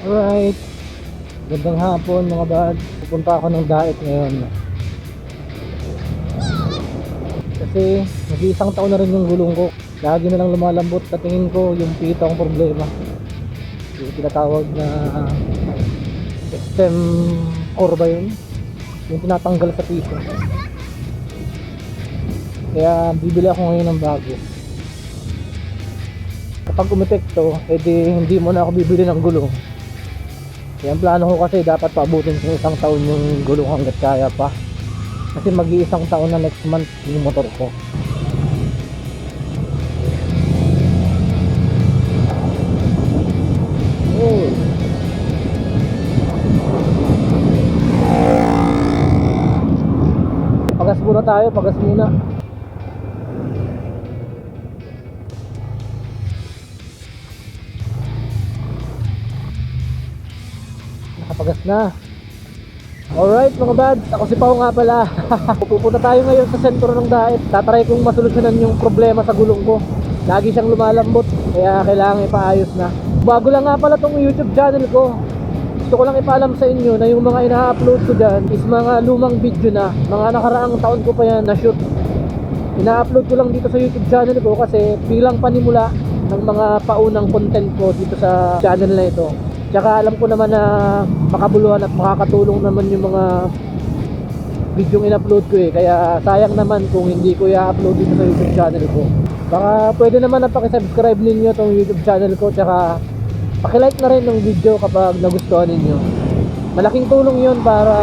Alright. Gandang hapon mga bad. Pupunta ako ng diet ngayon. Kasi nag-iisang taon na rin yung gulong ko. Lagi na lang lumalambot sa tingin ko yung pito ang problema. Yung tinatawag na stem core ba yun? Yung tinatanggal sa piso. Kaya bibili ako ngayon ng bago. Kapag umepekto, edi hindi mo na ako bibili ng gulong. Ang plano ko kasi dapat paabutin ng isang taon yung gulong hanggat kaya pa. Kasi mag-iisang taon na next month yung motor ko. Oh. Pagas muna tayo, pagas muna. Na. Alright mga bads, ako si Pao nga pala. Pupunta tayo ngayon sa sentro ng daet. Tatry kong masolusyonan yung problema sa gulong ko. Lagi siyang lumalambot, kaya kailangan ipaayos na. Bago lang nga pala tong YouTube channel ko. Gusto ko lang ipaalam sa inyo na yung mga ina-upload ko dyan is mga lumang video na. Mga nakaraang taon ko pa yan na-shoot. Ina-upload ko lang dito sa YouTube channel ko kasi bilang panimula ng mga paunang content ko dito sa channel na ito. Tsaka alam ko naman na makabuluhan at makakatulong naman yung mga video in-upload ko eh. Kaya sayang naman kung hindi ko i-upload dito sa YouTube channel ko. Baka pwede naman na pakisubscribe ninyo tong YouTube channel ko. Tsaka pakilike na rin ng video kapag nagustuhan ninyo. Malaking tulong yon para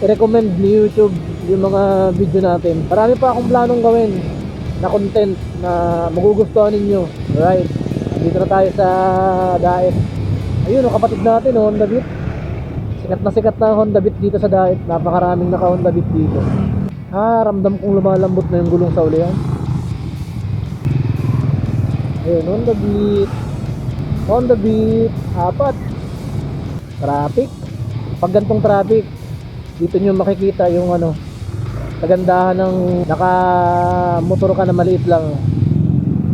i-recommend ni YouTube yung mga video natin. Marami pa akong planong gawin na content na magugustuhan ninyo. Alright. Dito na tayo sa Daet. Ayun, oh, kapatid natin, oh, Honda Beat. Sikat na sikat na Honda Beat dito sa Daet. Napakaraming naka Honda Beat dito. Ah, ramdam kong lumalambot na yung gulong sa ulihan. Ayun, Honda Beat. Honda Beat. Apat. Traffic. Pag gantong traffic, dito nyo makikita yung ano, kagandahan ng naka motor ka na maliit lang.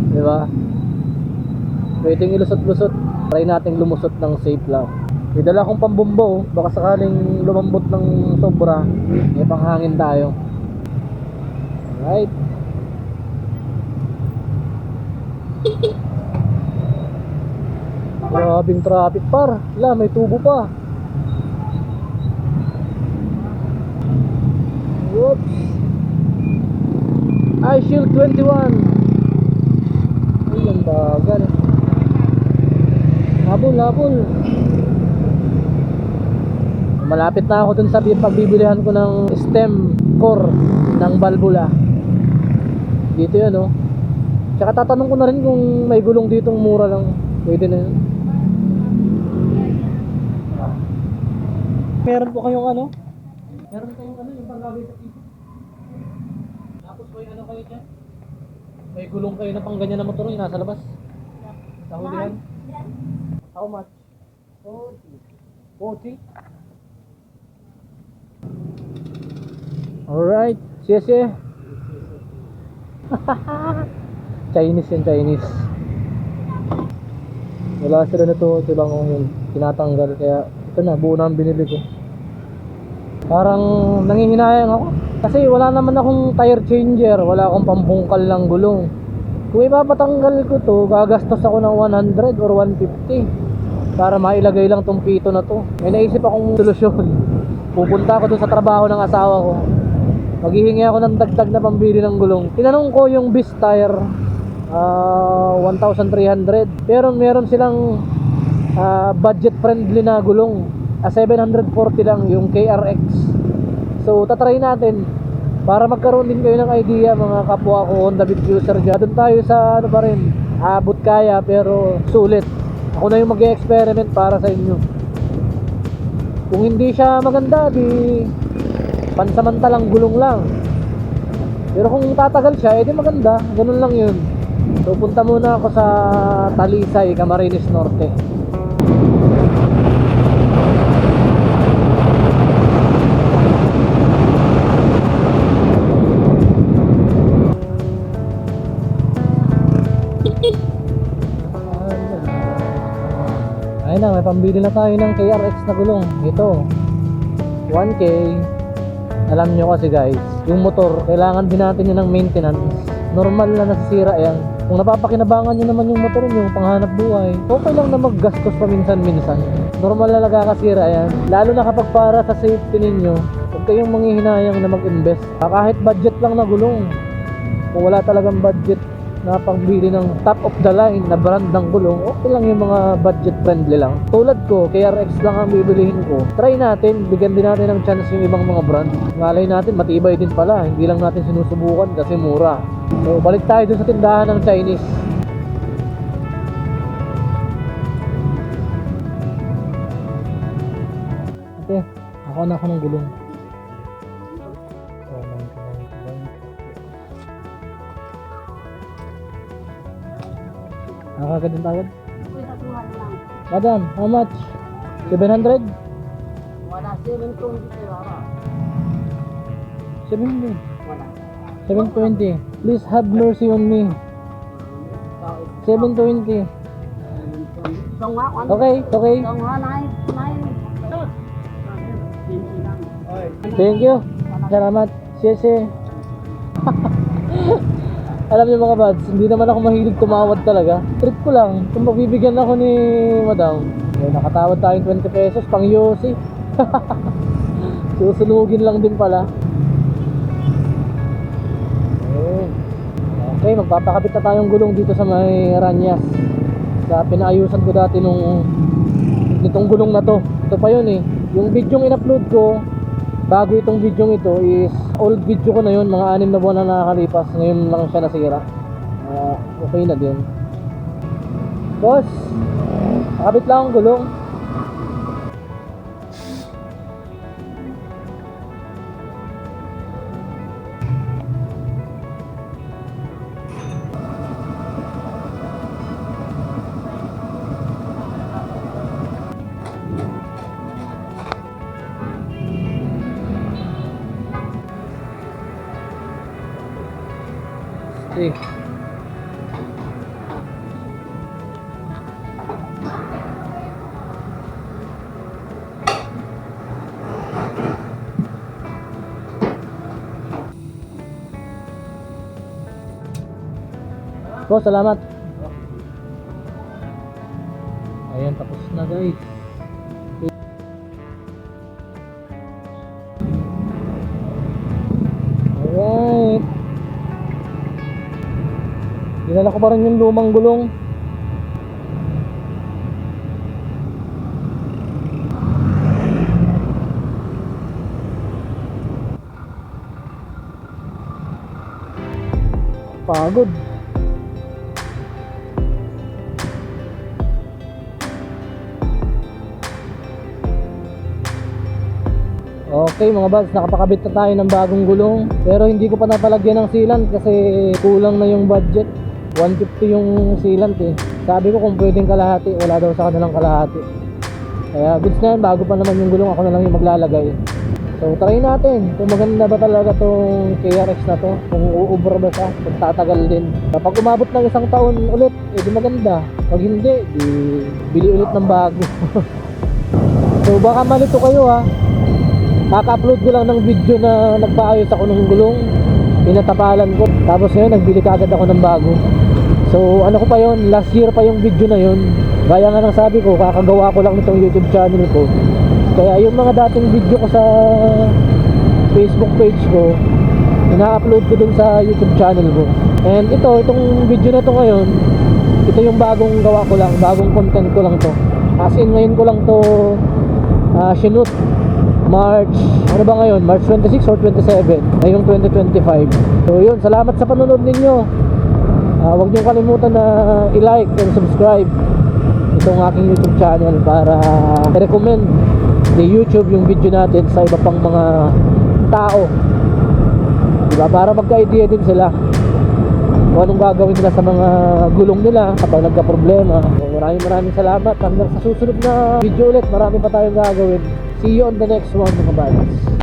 Di ba? Pwedeng ilusot-lusot. Try nating lumusot ng safe lang. May dala akong pambumbo. oh. Baka sakaling lumambot ng sobra. May panghangin tayo. Alright. Grabing traffic par. Wala, may tubo pa. Whoops. I Shield 21. Ay, ang bagal. Habol, habol. Malapit na ako dun sa bi- pagbibilihan ko ng stem core ng valvula. Dito yan, oh. Tsaka tatanong ko na rin kung may gulong ditong mura lang. Pwede na yun. Meron po kayong ano? Meron kayong ano yung panggagawin sa TV? Tapos may ano kayo dyan? May gulong kayo na pang ganyan na motor yung nasa labas? Sa hulihan? How much? 40. 40? Alright. Siyese. Chinese yan, Chinese. Wala sila na to. Ito lang yung tinatanggal. Kaya ito na, buo na ang binili ko. Parang nangihinayang ako. Kasi wala naman akong tire changer. Wala akong pambungkal ng gulong. Kung ipapatanggal ko to, gagastos ako ng 100 or 150 para mailagay lang tong pito na to. May naisip akong solusyon. Pupunta ako dun sa trabaho ng asawa ko. Maghihingi ako ng dagdag na pambili ng gulong. Tinanong ko yung bis tire, ah, 1,300. Pero meron silang ah, budget friendly na gulong. Ah, 740 lang yung KRX. So, tatry natin para magkaroon din kayo ng idea mga kapwa ko Honda Beat user dyan. Doon tayo sa ano pa rin, abot kaya pero sulit. Ako na yung mag-experiment para sa inyo. Kung hindi siya maganda, di pansamantalang gulong lang. Pero kung tatagal siya, edi maganda. Ganun lang yun. So punta muna ako sa Talisay, Camarines Norte. Ayun na, tayo ng KRX na gulong. Ito, 1K. Alam nyo kasi guys, yung motor, kailangan din natin yun ng maintenance. Normal na nasisira yan. Kung napapakinabangan nyo naman yung motor nyo, panghanap buhay, okay lang na maggastos paminsan-minsan. Normal na nagkakasira yan. Lalo na kapag para sa safety ninyo, huwag kayong manghihinayang na mag-invest. Kahit budget lang na gulong, kung wala talagang budget na pangbili ng top of the line na brand ng gulong, okay lang yung mga budget friendly lang. Tulad ko, KRX lang ang bibilihin ko. Try natin, bigyan din natin ng chance yung ibang mga brand. Malay natin, matibay din pala. Hindi lang natin sinusubukan kasi mura. So, balik tayo dun sa tindahan ng Chinese. Ate, ako na ako ng gulong. 99. Nakakagad yung tawad? Madam, how much? 700? Wala, 720 pero ano? 700. Wala. 720. Please have mercy on me. 720. So nga, ano? Okay, okay. Thank you. Salamat. Siyese. Alam niyo mga buds, hindi naman ako mahilig tumawad talaga. Trip ko lang, kung magbibigyan ako ni madam, eh, nakatawad tayong 20 pesos, pang yosi. Susunugin lang din pala. Ayun. Okay, magpapakabit na tayong gulong dito sa may Ranyas. Sa pinaayusan ko dati nung nitong gulong na to. Ito pa yun eh. Yung video yung in-upload ko, bago itong video ito is old video ko na yun, mga anim na buwan na nakakalipas. Ngayon lang siya nasira. Kaya okay na din. Boss, nakabit lang ang gulong. Eh. Po, salamat. Ayan, tapos na guys. Pa rin yung lumang gulong. Pagod. Okay mga buds, nakapakabit na tayo ng bagong gulong Pero hindi ko pa napalagyan ng sealant kasi kulang na yung budget 150 yung sealant eh. Sabi ko kung pwedeng kalahati, wala daw sa kanilang kalahati. Kaya goods na yan, bago pa naman yung gulong, ako na lang yung maglalagay. So try natin. Kung maganda ba talaga tong KRX na to Kung uubra ba siya, kung tatagal din Kapag umabot ng isang taon ulit, edi maganda. Pag hindi, di bili ulit ng bago. So baka malito kayo ha. Kaka-upload ko lang ng video na nagpaayos ako ng gulong. Pinatapalan ko. Tapos ngayon nagbili ka agad ako ng bago So ano ko pa yon Last year pa yung video na yon Gaya nga ng sabi ko Kakagawa ko lang nitong YouTube channel ko Kaya yung mga dating video ko sa Facebook page ko Ina-upload ko dun sa YouTube channel ko And ito, itong video na to ngayon Ito yung bagong gawa ko lang Bagong content ko lang to As in ngayon ko lang to uh, Sinut March, ano ba ngayon? March 26 or 27? Ngayong 2025. So yun, salamat sa panonood ninyo. Ah, huwag niyo kalimutan na i-like and subscribe itong aking YouTube channel para i-recommend ni YouTube yung video natin sa iba pang mga tao. Diba? Para magka-idea din sila kung anong gagawin nila sa mga gulong nila kapag nagka-problema. So, maraming maraming salamat. Hanggang sa susunod na video ulit, marami pa tayong gagawin. See you on the next one mga buddies.